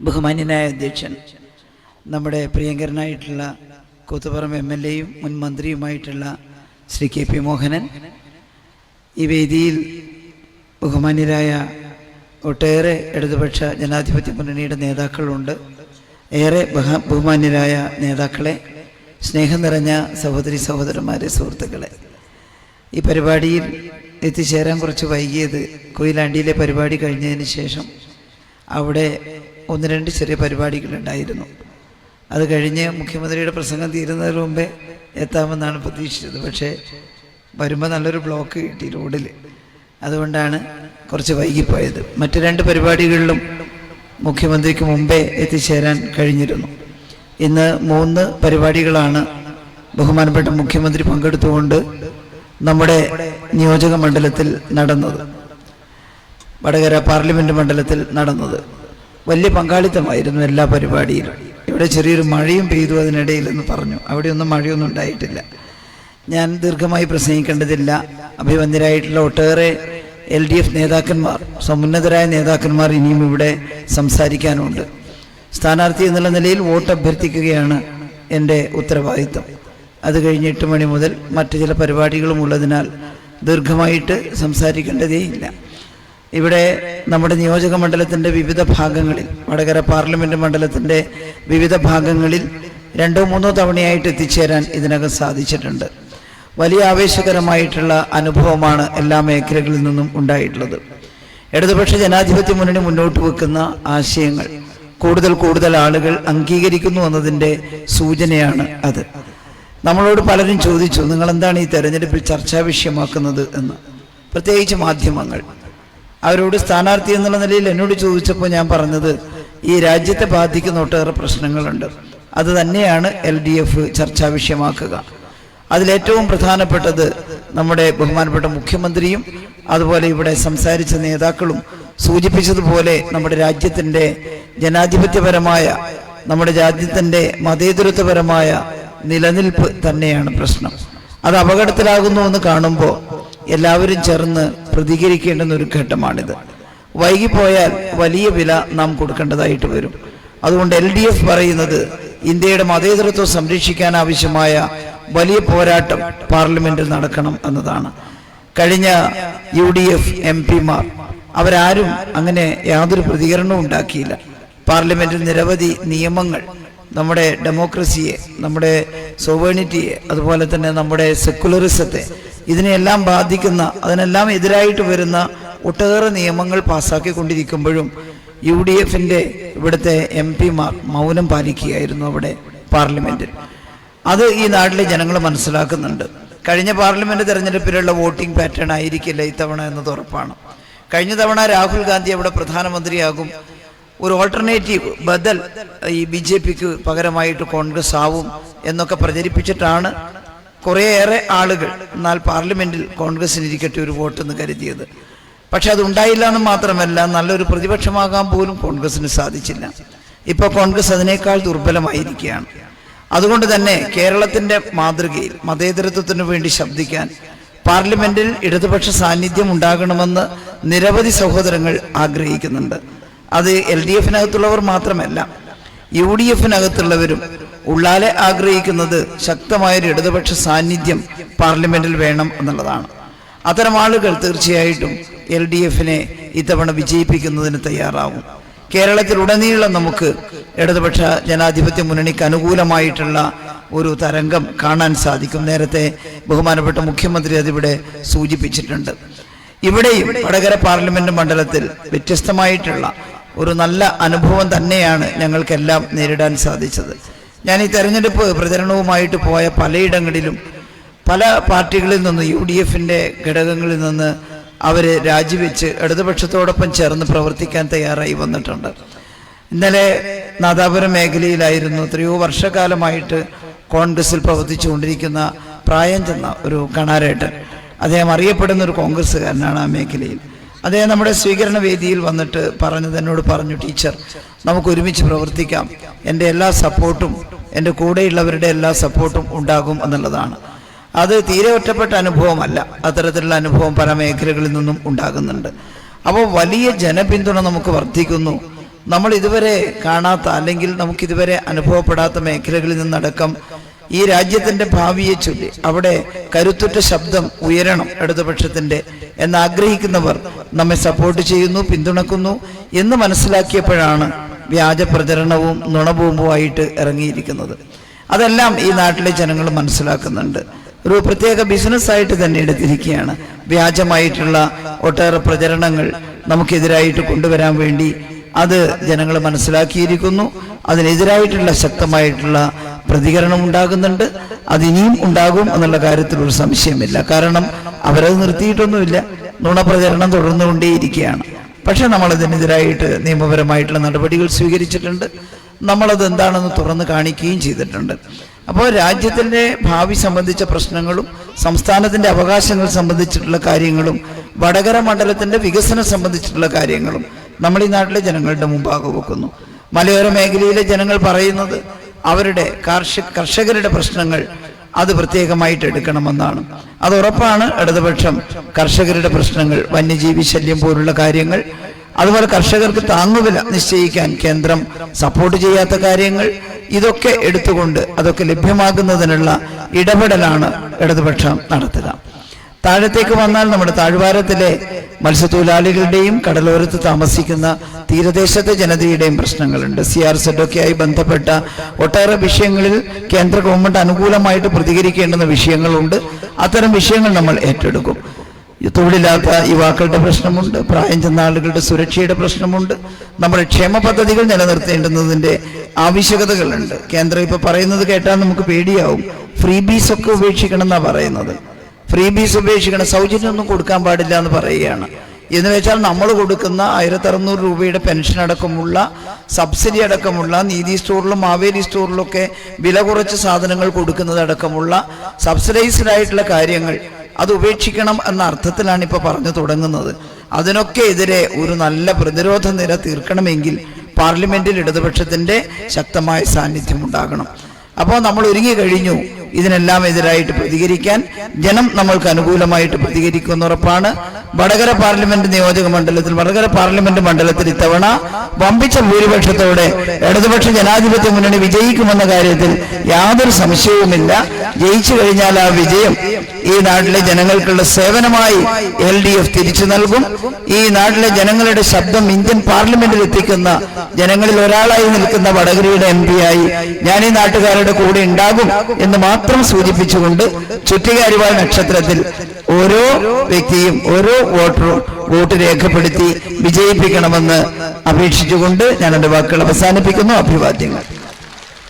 ബഹുമാന്യനായ അധ്യക്ഷൻ നമ്മുടെ പ്രിയങ്കരനായിട്ടുള്ള കൂത്തുപറമ്പ് എം എൽ എയും മുൻ മന്ത്രിയുമായിട്ടുള്ള ശ്രീ കെ പി മോഹനൻ ഈ വേദിയിൽ ബഹുമാന്യരായ ഒട്ടേറെ ഇടതുപക്ഷ ജനാധിപത്യ മുന്നണിയുടെ നേതാക്കളുണ്ട്. ഏറെ ബഹ ബഹുമാന്യരായ നേതാക്കളെ സ്നേഹം നിറഞ്ഞ സഹോദരി സഹോദരന്മാരെ സുഹൃത്തുക്കളെ. ഈ പരിപാടിയിൽ എത്തിച്ചേരാൻ കുറച്ച് വൈകിയത് കൊയിലാണ്ടിയിലെ പരിപാടി കഴിഞ്ഞതിന് ശേഷം അവിടെ ഒന്ന് രണ്ട് ചെറിയ പരിപാടികളുണ്ടായിരുന്നു. അത് കഴിഞ്ഞ് മുഖ്യമന്ത്രിയുടെ പ്രസംഗം തീരുന്നതിന് മുമ്പേ എത്താമെന്നാണ് പ്രതീക്ഷിച്ചത്. പക്ഷേ വരുമ്പോൾ നല്ലൊരു ബ്ലോക്ക് കിട്ടി റോഡിൽ അതുകൊണ്ടാണ് കുറച്ച് വൈകിപ്പോയത്. മറ്റ് രണ്ട് പരിപാടികളിലും മുഖ്യമന്ത്രിക്ക് മുമ്പേ എത്തിച്ചേരാൻ കഴിഞ്ഞിരുന്നു. ഇന്ന് മൂന്ന് പരിപാടികളാണ് ബഹുമാനപ്പെട്ട മുഖ്യമന്ത്രി പങ്കെടുത്തുകൊണ്ട് നമ്മുടെ നിയോജക മണ്ഡലത്തിൽ നടന്നത്. വടകര പാർലമെന്റ് മണ്ഡലത്തിൽ നടന്നത്. വലിയ പങ്കാളിത്തമായിരുന്നു എല്ലാ പരിപാടിയിലും. ഇവിടെ ചെറിയൊരു മഴയും പെയ്തു അതിനിടയിലെന്ന് പറഞ്ഞു. അവിടെയൊന്നും മഴയൊന്നും ഉണ്ടായിട്ടില്ല. ഞാൻ ദീർഘമായി പ്രസംഗിക്കേണ്ടതില്ല. അഭിവന്ദ്യരായിട്ടുള്ള ഒട്ടേറെ എൽ ഡി എഫ് നേതാക്കന്മാർ സമുന്നതരായ നേതാക്കന്മാർ ഇനിയും ഇവിടെ സംസാരിക്കാനുണ്ട്. സ്ഥാനാർത്ഥി എന്നുള്ള നിലയിൽ വോട്ട് അഭ്യർത്ഥിക്കുകയാണ് എന്റെ ഉത്തരവാദിത്തം അത് കഴിഞ്ഞ് എട്ട് മണി മുതൽ മറ്റു ചില പരിപാടികളും ഉള്ളതിനാൽ ദീർഘമായിട്ട് സംസാരിക്കേണ്ടതേയില്ല. ഇവിടെ നമ്മുടെ നിയോജക മണ്ഡലത്തിന്റെ വിവിധ ഭാഗങ്ങളിൽ വടകര പാർലമെന്റ് മണ്ഡലത്തിന്റെ വിവിധ ഭാഗങ്ങളിൽ രണ്ടോ മൂന്നോ തവണയായിട്ട് എത്തിച്ചേരാൻ ഇതിനകം സാധിച്ചിട്ടുണ്ട്. വലിയ ആവേശകരമായിട്ടുള്ള അനുഭവമാണ് എല്ലാ മേഖലകളിൽ നിന്നും ഉണ്ടായിട്ടുള്ളത്. ഇടതുപക്ഷ ജനാധിപത്യ മുന്നണി മുന്നോട്ട് വെക്കുന്ന ആശയങ്ങൾ കൂടുതൽ കൂടുതൽ ആളുകൾ അംഗീകരിക്കുന്നു എന്നതിന്റെ സൂചനയാണ് അത്. നമ്മളോട് പലരും ചോദിച്ചു നിങ്ങൾ എന്താണ് ഈ തെരഞ്ഞെടുപ്പിൽ ചർച്ചാ വിഷയമാക്കുന്നത്? എന്ന്. പ്രത്യേകിച്ച് മാധ്യമങ്ങൾ. അവരോട് സ്ഥാനാർത്ഥി എന്നുള്ള നിലയിൽ എന്നോട് ചോദിച്ചപ്പോൾ ഞാൻ പറഞ്ഞത് ഈ രാജ്യത്തെ ബാധിക്കുന്ന ഒട്ടേറെ പ്രശ്നങ്ങളുണ്ട്. അത് തന്നെയാണ് എൽ ഡി എഫ് ചർച്ചാ വിഷയമാക്കുക. അതിലേറ്റവും പ്രധാനപ്പെട്ടത് നമ്മുടെ ബഹുമാനപ്പെട്ട മുഖ്യമന്ത്രിയും അതുപോലെ ഇവിടെ സംസാരിച്ച നേതാക്കളും സൂചിപ്പിച്ചതുപോലെ നമ്മുടെ രാജ്യത്തിന്റെ ജനാധിപത്യപരമായ നമ്മുടെ രാജ്യത്തിന്റെ മതേതരത്വപരമായ നിലനിൽപ്പ് തന്നെയാണ് പ്രശ്നം. അത് അപകടത്തിലാകുന്നു എന്ന് കാണുമ്പോൾ എല്ലാവരും ചേർന്ന് പ്രതികരിക്കേണ്ടുന്ന ഒരു ഘട്ടമാണിത്. വൈകിപ്പോയാൽ വലിയ വില നാം കൊടുക്കേണ്ടതായിട്ട് വരും. അതുകൊണ്ട് എൽ ഡി എഫ് പറയുന്നത് ഇന്ത്യയുടെ മതേതരത്വം സംരക്ഷിക്കാൻ ആവശ്യമായ വലിയ പോരാട്ടം പാർലമെന്റിൽ നടക്കണം എന്നതാണ്. കഴിഞ്ഞ യു ഡി എഫ് എം പിമാർ അവരാരും അങ്ങനെ യാതൊരു പ്രതികരണവും ഉണ്ടാക്കിയില്ല. പാർലമെന്റിൽ നിരവധി നിയമങ്ങൾ നമ്മുടെ ഡെമോക്രസിയെ നമ്മുടെ സോവേണിറ്റിയെ അതുപോലെ തന്നെ നമ്മുടെ സെക്കുലറിസത്തെ ഇതിനെയെല്ലാം ബാധിക്കുന്ന അതിനെല്ലാം എതിരായിട്ട് വരുന്ന ഒട്ടേറെ നിയമങ്ങൾ പാസ്സാക്കിക്കൊണ്ടിരിക്കുമ്പോഴും യു ഡി എഫിന്റെ ഇവിടുത്തെ എം പിമാർ മൗനം പാലിക്കുകയായിരുന്നു അവിടെ പാർലമെന്റിൽ. അത് ഈ നാട്ടിലെ ജനങ്ങൾ മനസ്സിലാക്കുന്നുണ്ട്. കഴിഞ്ഞ പാർലമെന്റ് തെരഞ്ഞെടുപ്പിലുള്ള വോട്ടിംഗ് പാറ്റേൺ ആയിരിക്കില്ല ഇത്തവണ എന്നത് ഉറപ്പാണ്. കഴിഞ്ഞ തവണ രാഹുൽ ഗാന്ധി അവിടെ പ്രധാനമന്ത്രിയാകും. ഒരു ഓൾട്ടർനേറ്റീവ് ബദൽ ഈ ബി ജെ പിക്ക് പകരമായിട്ട് കോൺഗ്രസ് ആവും എന്നൊക്കെ പ്രചരിപ്പിച്ചിട്ടാണ് കുറേയേറെ ആളുകൾ എന്നാൽ പാർലമെന്റിൽ കോൺഗ്രസിന് ഇരിക്കട്ടെ ഒരു വോട്ടെന്ന് കരുതിയത്. പക്ഷെ അത് ഉണ്ടായില്ല എന്ന് മാത്രമല്ല നല്ലൊരു പ്രതിപക്ഷമാകാൻ പോലും കോൺഗ്രസിന് സാധിച്ചില്ല. ഇപ്പോൾ കോൺഗ്രസ് അതിനേക്കാൾ ദുർബലമായിരിക്കുകയാണ്. അതുകൊണ്ട് തന്നെ കേരളത്തിന്റെ മാതൃകയിൽ മതേതരത്വത്തിനു വേണ്ടി ശബ്ദിക്കാൻ പാർലമെന്റിൽ ഇടതുപക്ഷ സാന്നിധ്യം ഉണ്ടാകണമെന്ന് നിരവധി സഹോദരങ്ങൾ ആഗ്രഹിക്കുന്നുണ്ട്. അത് എൽ ഡി എഫിനകത്തുള്ളവർ മാത്രമല്ല യു ഡി എഫിനകത്തുള്ളവരും ഉള്ളാലെ ആഗ്രഹിക്കുന്നത് ശക്തമായൊരു ഇടതുപക്ഷ സാന്നിധ്യം പാർലമെന്റിൽ വേണം എന്നുള്ളതാണ്. അത്തരം ആളുകൾ തീർച്ചയായിട്ടും എൽ ഡി എഫിനെ ഇത്തവണ വിജയിപ്പിക്കുന്നതിന് തയ്യാറാവും കേരളത്തിലുടനീളം നമുക്ക് ഇടതുപക്ഷ ജനാധിപത്യ മുന്നണിക്ക് അനുകൂലമായിട്ടുള്ള ഒരു തരംഗം കാണാൻ സാധിക്കും. നേരത്തെ ബഹുമാനപ്പെട്ട മുഖ്യമന്ത്രി അതിവിടെ സൂചിപ്പിച്ചിട്ടുണ്ട്. ഇവിടെയും വടകര പാർലമെന്റ് മണ്ഡലത്തിൽ വ്യത്യസ്തമായിട്ടുള്ള ഒരു നല്ല അനുഭവം തന്നെയാണ് ഞങ്ങൾക്കെല്ലാം നേരിടാൻ സാധിച്ചത്. ഞാൻ ഈ തെരഞ്ഞെടുപ്പ് പ്രചരണവുമായിട്ട് പോയ പലയിടങ്ങളിലും പല പാർട്ടികളിൽ നിന്ന് യു ഡി എഫിന്റെ ഘടകങ്ങളിൽ നിന്ന് അവർ രാജിവെച്ച് ഇടതുപക്ഷത്തോടൊപ്പം ചേർന്ന് പ്രവർത്തിക്കാൻ തയ്യാറായി വന്നിട്ടുണ്ട്. ഇന്നലെ നാദാപുരം മേഖലയിലായിരുന്നു എത്രയോ വർഷക്കാലമായിട്ട് കോൺഗ്രസിൽ പ്രവർത്തിച്ചുകൊണ്ടിരിക്കുന്ന പ്രായം ചെന്ന ഒരു കണാരേട്ടൻ. അദ്ദേഹം അറിയപ്പെടുന്ന ഒരു കോൺഗ്രസ്സുകാരനാണ് ആ മേഖലയിൽ. അദ്ദേഹം നമ്മുടെ സ്വീകരണ വേദിയിൽ വന്നിട്ട് പറഞ്ഞത് എന്നോട് പറഞ്ഞു ടീച്ചർ നമുക്ക് ഒരുമിച്ച് പ്രവർത്തിക്കാം. എന്റെ എല്ലാ സപ്പോർട്ടും എന്റെ കൂടെയുള്ളവരുടെ എല്ലാ സപ്പോർട്ടും ഉണ്ടാകും എന്നുള്ളതാണ്. അത് തീരെ ഒറ്റപ്പെട്ട അനുഭവമല്ല. അത്തരത്തിലുള്ള അനുഭവം പല മേഖലകളിൽ നിന്നും ഉണ്ടാകുന്നുണ്ട്. അപ്പോൾ വലിയ ജനപിന്തുണ നമുക്ക് വർദ്ധിക്കുന്നു. നമ്മൾ ഇതുവരെ കാണാത്ത അല്ലെങ്കിൽ നമുക്കിതുവരെ അനുഭവപ്പെടാത്ത മേഖലകളിൽ നിന്നടക്കം ഈ രാജ്യത്തിന്റെ ഭാവിയെ ചൊല്ലി അവിടെ കരുത്തുറ്റ ശബ്ദം ഉയരണം ഇടതുപക്ഷത്തിന്റെ എന്ന് ആഗ്രഹിക്കുന്നവർ നമ്മെ സപ്പോർട്ട് ചെയ്യുന്നു പിന്തുണക്കുന്നു എന്ന് മനസ്സിലാക്കിയപ്പോഴാണ് വ്യാജ പ്രചരണവും നുണബോംബുമായിട്ട് ഇറങ്ങിയിരിക്കുന്നത്. അതെല്ലാം ഈ നാട്ടിലെ ജനങ്ങൾ മനസ്സിലാക്കുന്നുണ്ട്. ഒരു പ്രത്യേക ബിസിനസ്സായിട്ട് തന്നെ എടുത്തിരിക്കുകയാണ്. വ്യാജമായിട്ടുള്ള ഒട്ടേറെ പ്രചരണങ്ങൾ നമുക്കെതിരായിട്ട് കൊണ്ടുവരാൻ വേണ്ടി അത് ജനങ്ങൾ മനസ്സിലാക്കിയിരിക്കുന്നു. അതിനെതിരായിട്ടുള്ള ശക്തമായിട്ടുള്ള പ്രതികരണം ഉണ്ടാകുന്നുണ്ട്. അതിനിയും ഉണ്ടാകും എന്നുള്ള കാര്യത്തിൽ ഒരു സംശയമില്ല. കാരണം അവരത് നിർത്തിയിട്ടൊന്നുമില്ല. നുണപ്രചരണം തുടർന്നുകൊണ്ടേയിരിക്കുകയാണ്. പക്ഷെ നമ്മൾ അതിനെതിരായിട്ട് നിയമപരമായിട്ടുള്ള നടപടികൾ സ്വീകരിച്ചിട്ടുണ്ട്. നമ്മളത് എന്താണെന്ന് തുറന്ന് കാണിക്കുകയും ചെയ്തിട്ടുണ്ട്. അപ്പോൾ രാജ്യത്തിന്റെ ഭാവി സംബന്ധിച്ച പ്രശ്നങ്ങളും സംസ്ഥാനത്തിന്റെ അവകാശങ്ങൾ സംബന്ധിച്ചിട്ടുള്ള കാര്യങ്ങളും വടകര മണ്ഡലത്തിന്റെ വികസനം സംബന്ധിച്ചിട്ടുള്ള കാര്യങ്ങളും നമ്മൾ ഈ നാട്ടിലെ ജനങ്ങളുടെ മുമ്പാകെ വെക്കുന്നു. മലയോര മേഖലയിലെ ജനങ്ങൾ പറയുന്നത് അവരുടെ കാർഷിക കർഷകരുടെ പ്രശ്നങ്ങൾ അത് പ്രത്യേകമായിട്ട് എടുക്കണമെന്നാണ്. അത് ഉറപ്പാണ്. ഇടതുപക്ഷം കർഷകരുടെ പ്രശ്നങ്ങൾ വന്യജീവി ശല്യം പോലുള്ള കാര്യങ്ങൾ അതുപോലെ കർഷകർക്ക് താങ്ങുവില നിശ്ചയിക്കാൻ കേന്ദ്രം സപ്പോർട്ട് ചെയ്യാത്ത കാര്യങ്ങൾ ഇതൊക്കെ എടുത്തുകൊണ്ട് അതൊക്കെ ലഭ്യമാകുന്നതിനുള്ള ഇടപെടലാണ് ഇടതുപക്ഷം നടത്തുക. താഴത്തേക്ക് വന്നാൽ നമ്മുടെ താഴ്വാരത്തിലെ മത്സ്യത്തൊഴിലാളികളുടെയും കടലോരത്ത് താമസിക്കുന്ന തീരദേശത്തെ ജനതയുടെയും പ്രശ്നങ്ങളുണ്ട്. സി ആർ സെഡൊക്കെയായി ബന്ധപ്പെട്ട ഒട്ടേറെ വിഷയങ്ങളിൽ കേന്ദ്ര ഗവൺമെന്റ് അനുകൂലമായിട്ട് പ്രതികരിക്കേണ്ടുന്ന വിഷയങ്ങളുണ്ട്. അത്തരം വിഷയങ്ങൾ നമ്മൾ ഏറ്റെടുക്കും. തൊഴിലില്ലാത്ത യുവാക്കളുടെ പ്രശ്നമുണ്ട് പ്രായം ചെന്ന ആളുകളുടെ സുരക്ഷയുടെ പ്രശ്നമുണ്ട്. നമ്മുടെ ക്ഷേമ പദ്ധതികൾ നിലനിർത്തേണ്ടുന്നതിന്റെ ആവശ്യകതകളുണ്ട്. കേന്ദ്രം ഇപ്പോൾ പറയുന്നത് കേട്ടാൽ നമുക്ക് പേടിയാവും. ഫ്രീ ബീസ് ഒക്കെ ഉപേക്ഷിക്കണം എന്നാ പറയുന്നത്. ഫ്രീ ബീസ് ഉപേക്ഷിക്കണം സൗജന്യമൊന്നും കൊടുക്കാൻ പാടില്ല എന്ന് പറയുകയാണ്. എന്ന് വെച്ചാൽ നമ്മൾ കൊടുക്കുന്ന ആയിരത്തി അറുന്നൂറ് രൂപയുടെ പെൻഷൻ അടക്കമുള്ള സബ്സിഡി അടക്കമുള്ള നീതി സ്റ്റോറിലും മാവേലി സ്റ്റോറിലൊക്കെ വില കുറച്ച് സാധനങ്ങൾ കൊടുക്കുന്നത് അടക്കമുള്ള സബ്സിഡൈസ്ഡ് ആയിട്ടുള്ള കാര്യങ്ങൾ അത് ഉപേക്ഷിക്കണം എന്ന അർത്ഥത്തിലാണ് ഇപ്പോൾ പറഞ്ഞു തുടങ്ങുന്നത്. അതിനൊക്കെ എതിരെ ഒരു നല്ല പ്രതിരോധ നിര തീർക്കണമെങ്കിൽ പാർലമെന്റിൽ ഇടതുപക്ഷത്തിന്റെ ശക്തമായ സാന്നിധ്യം ഉണ്ടാകണം. അപ്പോൾ നമ്മൾ ഒരുങ്ങി കഴിഞ്ഞു. ഇതിനെല്ലാം എതിരായിട്ട് പ്രതികരിക്കാൻ ജനം നമ്മൾക്ക് അനുകൂലമായിട്ട് പ്രതികരിക്കുമെന്ന് ഉറപ്പാണ്. വടകര പാർലമെന്റ് നിയോജക മണ്ഡലത്തിൽ വടകര പാർലമെന്റ് മണ്ഡലത്തിൽ ഇത്തവണ വമ്പിച്ച ഭൂരിപക്ഷത്തോടെ ഇടതുപക്ഷ ജനാധിപത്യ മുന്നണി വിജയിക്കുമെന്ന കാര്യത്തിൽ യാതൊരു സംശയവുമില്ല. ജയിച്ചു കഴിഞ്ഞാൽ ആ വിജയം ഈ നാട്ടിലെ ജനങ്ങൾക്കുള്ള സേവനമായി എൽ ഡി എഫ് തിരിച്ചു നൽകും. ഈ നാട്ടിലെ ജനങ്ങളുടെ ശബ്ദം ഇന്ത്യൻ പാർലമെന്റിൽ എത്തിക്കുന്ന ജനങ്ങളിൽ ഒരാളായി നിൽക്കുന്ന വടകരയുടെ എം ആയി ഞാൻ ഈ നാട്ടുകാരുടെ കൂടെ ഉണ്ടാകും എന്ന് മാത്രം സൂചിപ്പിച്ചുകൊണ്ട് ചുറ്റികാരിവാൾ നക്ഷത്രത്തിൽ ഓരോ വ്യക്തിയും ഓരോ വോട്ടറും വോട്ട് രേഖപ്പെടുത്തി വിജയിപ്പിക്കണമെന്ന് അപേക്ഷിച്ചുകൊണ്ട് ഞാൻ എന്റെ വാക്കുകൾ അവസാനിപ്പിക്കുന്നു. അഭിവാദ്യങ്ങൾ.